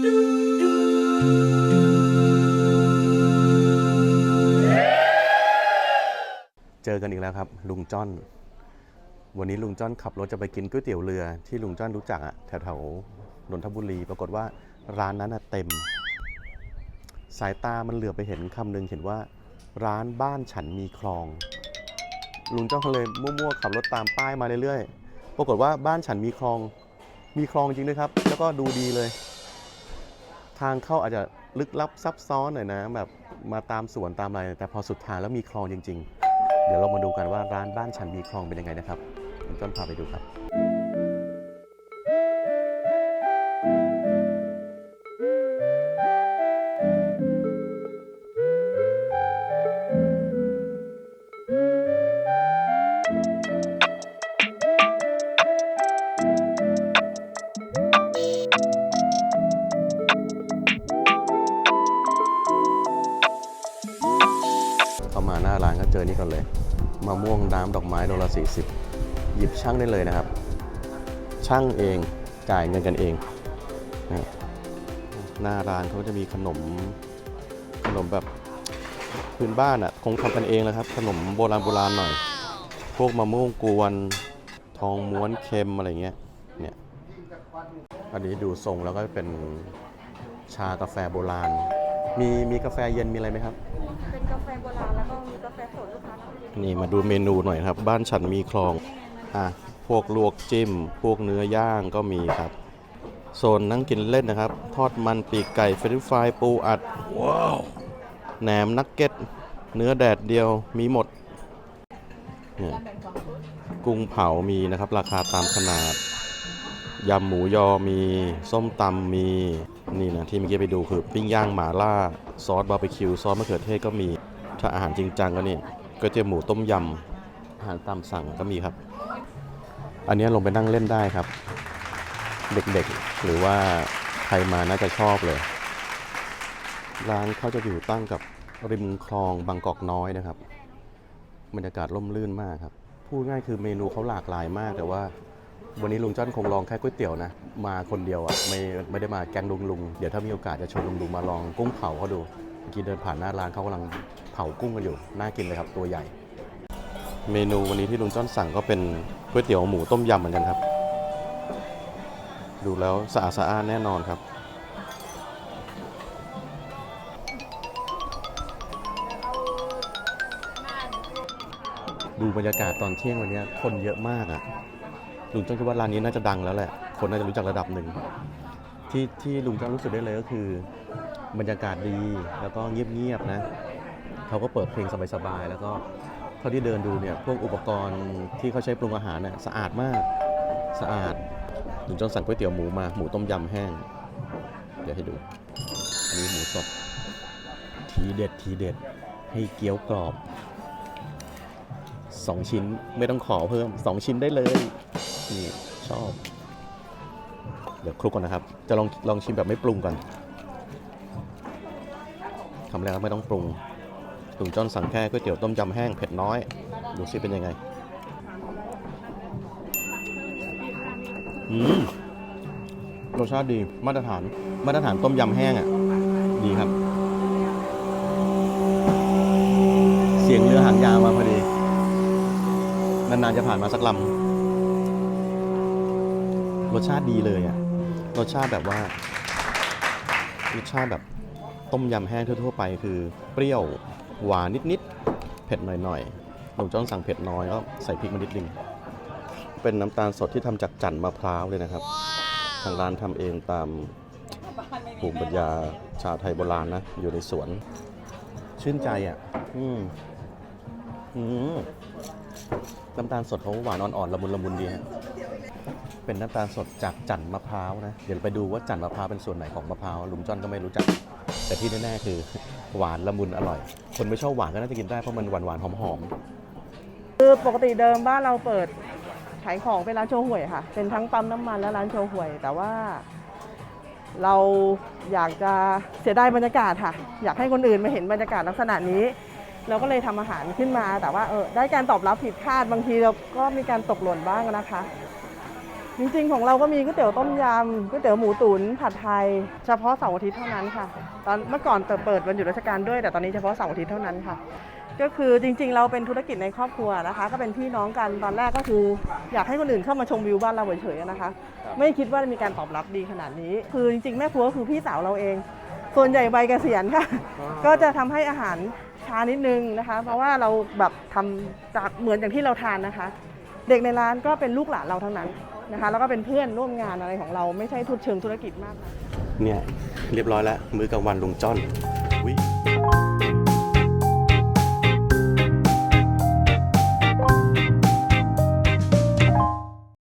เจอกันอีกแล้วครับ ลุงจ้อน วันนี้ลุงจ้อนขับรถจะไปกินก๋วยเตี๋ยวเรือที่ลุงจ้อนรู้จักอะแถวๆนนทบุรี ปรากฏว่าร้านนั้นอะเต็ม สายตามันเหลือไปเห็นคำหนึ่งเห็นว่า ร้านบ้านฉันมีคลอง ลุงจ้อนเลยมั่วๆขับรถตามป้ายมาเรื่อยๆ ปรากฏว่าบ้านฉันมีคลอง มีคลองจริงด้วยครับ แล้วก็ดูดีเลย ทางเข้าอาจจะลึกลับซับซ้อนหน่อยนะ แบบมาตามสวนตามอะไรแต่พอสุดทางแล้วมีคลองจริง ๆ เดี๋ยวเรามาดูกันว่าร้านบ้านฉันมีคลองเป็นยังไงนะครับต้นพาไปดูครับามาหน้าร้านก็เจอนี่ก่อนเลยมะม่วงน้ำดอกไม้โลละ40 หยิบช่างได้เลยนะครับ ช่างเองจ่ายเงินกันเองนะหน้าร้านเขาจะมีขนมขนมแบบพื้นบ้านอะ่ะคงทำกันเองแล้วครับ ขนมโบราณโบราณหน่อย พวกมะม่วงกวนทองม้วนเค็มอะไรเงี้ยเนี่ยอันนี้ดูทรงแล้วก็เป็นชากาแฟโบราณ มีมีกาแฟเย็นมีอะไรไหมครับ เป็นกาแฟ นี่มาดูเมนูหน่อยครับ บ้านฉันมีคลอง อะ พวกลวกจิ้ม พวกเนื้อย่างก็มีครับ โซนนั่งกินเล่นนะครับ ทอดมันปีกไก่เฟรนช์ฟรายปูอัด ว้าว แหนมนักเก็ต เนื้อแดดเดียวมีหมด เนี่ย กุ้งเผามีนะครับ ราคาตามขนาด ยำหมูยอมี ส้มตำมี นี่นะที่เมื่อกี้ไปดูคือปิ้งย่างหมาล่า ซอสบาร์บีคิว ซอสมะเขือเทศก็มี ถ้าอาหารจริงจังก็นี่ก๋วยเตี๋ยวหมูต้มยำอาหารตามสั่งก็มีครับ อันนี้ลงไปนั่งเล่นได้ครับ เด็กๆหรือว่าใครมาน่าจะชอบเลย ร้านเขาจะอยู่ตั้งกับริมคลองบางกอกน้อยนะครับบรรยากาศร่มรื่นมากครับ พูดง่ายคือเมนูเขาหลากหลายมากแต่ว่าวันนี้ลุงจ้อนคงลองแค่ก๋วยเตี๋ยวนะ มาคนเดียวอะไม่ไม่ได้มาแกงลุงลุง เดี๋ยวถ้ามีโอกาสจะชวนลุงลุงมาลองกุ้งเผาเขาดู กี้เดินผ่านหน้าร้านเขากำลังเผากุ้งกันอยู่ น่ากินเลยครับตัวใหญ่ เมนูวันนี้ที่ลุงจ้อนสั่งก็เป็นก๋วยเตี๋ยวหมูต้มยำเหมือนกันครับ ดูแล้วสะอาดสะอานแน่นอนครับ ดูบรรยากาศตอนเที่ยงวันนี้คนเยอะมากอะลุงจ้อนคิดว่าร้านนี้น่าจะดังแล้วแหละ คนน่าจะรู้จักระดับหนึ่ง ที่ที่ลุงจ้อนรู้สึกได้เลยก็คือ บรรยากาศดีแล้วก็เงียบๆนะเขาก็เปิดเพลงสบายๆแล้วก็เท่าที่เดินดูเนี่ยพวกอุปกรณ์ที่เขาใช้ปรุงอาหารเนี่ยสะอาดมากสะอาดลุงจ้อนสั่งก๋วยเตี๋ยวหมูมาหมูต้มยำแห้ง เดี๋ยวให้ดูอันนี้หมูสดทีเด็ดทีเด็ดให้เกี๊ยวกรอบสองชิ้นไม่ต้องขอเพิ่มสองชิ้นได้เลยนี่ชอบ เดี๋ยวคลุกก่อนนะครับ จะลองลองชิมแบบไม่ปรุงก่อน คำแรกก็ไม่ต้องปรุงลุงจ้อนสั่งแค่ก๋วยเตี๋ยวต้มยำแห้งเผ็ดน้อย ดูซิเป็นยังไง อืมรสชาติดี มาตรฐาน มาตรฐานต้มยำแห้งอะ ดีครับ เสียงเรือหางยาวมาพอดี นานๆจะผ่านมาสักลำ รสชาติดีเลยอะ รสชาติแบบว่า รสชาติแบบ ต้มยำแห้งทั่วๆไปคือเปรี้ยวหวานนิดๆเผ็ดหน่อยๆหนูจ้องสั่งเผ็ดน้อยก็ใส่พริกมานิดนึงเป็นน้ำตาลสดที่ทำจากจันทร์มะพร้าวเลยนะครับ ทางร้านทำเองตามภูมิปัญญาชาวไทยโบราณนะ อยู่ในสวน ชื่นใจอะ อืมอืมน้ำตาลสดเขาหวานอ่อนๆละมุนละมุนดีฮะเป็นน้ำตาลสดจากจันทร์มะพร้าวนะ เดี๋ยวไปดูว่าจันทร์มะพร้าวเป็นส่วนไหนของมะพร้าวลุงจ้อนก็ไม่รู้จัก แต่ที่แน่ๆคือหวานละมุนอร่อย คนไม่ชอบหวานก็น่าจะกินได้เพราะมันหวานๆหอมคือปกติเดิมบ้านเราเปิดขายของเป็นร้านโชห่วยค่ะ เป็นทั้งปั๊มน้ำมันและร้านโชห่วย แต่ว่า เราอยากจะเสียดายบรรยากาศค่ะ อยากให้คนอื่นมาเห็นบรรยากาศลักษณะนี้ เราก็เลยทำอาหารขึ้นมา แต่ว่าเออได้การตอบรับผิดคาดบางทีเราก็มีการตกหล่นบ้างนะคะ จริงๆ ของเราก็มีก๋วยเตี๋ยวต้มยำก๋วยเตี๋ยวหมูตุ๋นผัดไทย เฉพาะเสาร์อาทิตย์เท่านั้นค่ะ ตอนเมื่อก่อนเปิดวันหยุดราชการด้วย แต่ตอนนี้เฉพาะเสาร์อาทิตย์เท่านั้นค่ะ ก็คือจริงๆ เราเป็นธุรกิจในครอบครัวนะคะ ก็เป็นพี่น้องกันตอนแรกก็คืออยากให้คนอื่นเข้ามาชมวิวบ้านเราเฉยๆนะคะ ไม่คิดว่ามีการตอบรับดีขนาดนี้ คือจริงๆ แม่ครัวก็คือพี่สาวเราเอง ส่วนใหญ่ใบเกษียณค่ะ ก็จะทำให้อาหารช้านิดนึงนะคะ เพราะว่าเราแบบทำจากเหมือนอย่างที่เราทานนะคะ เด็กในร้านก็เป็นลูกหลานเราทั้งนั้น นะคะ แล้วก็เป็นเพื่อนร่วมงานอะไรของเราไม่ใช่ทุดเชิงธุรกิจมากนะเนี่ยเรียบร้อยแล้ว มื้อกลางวันลุงจ้อน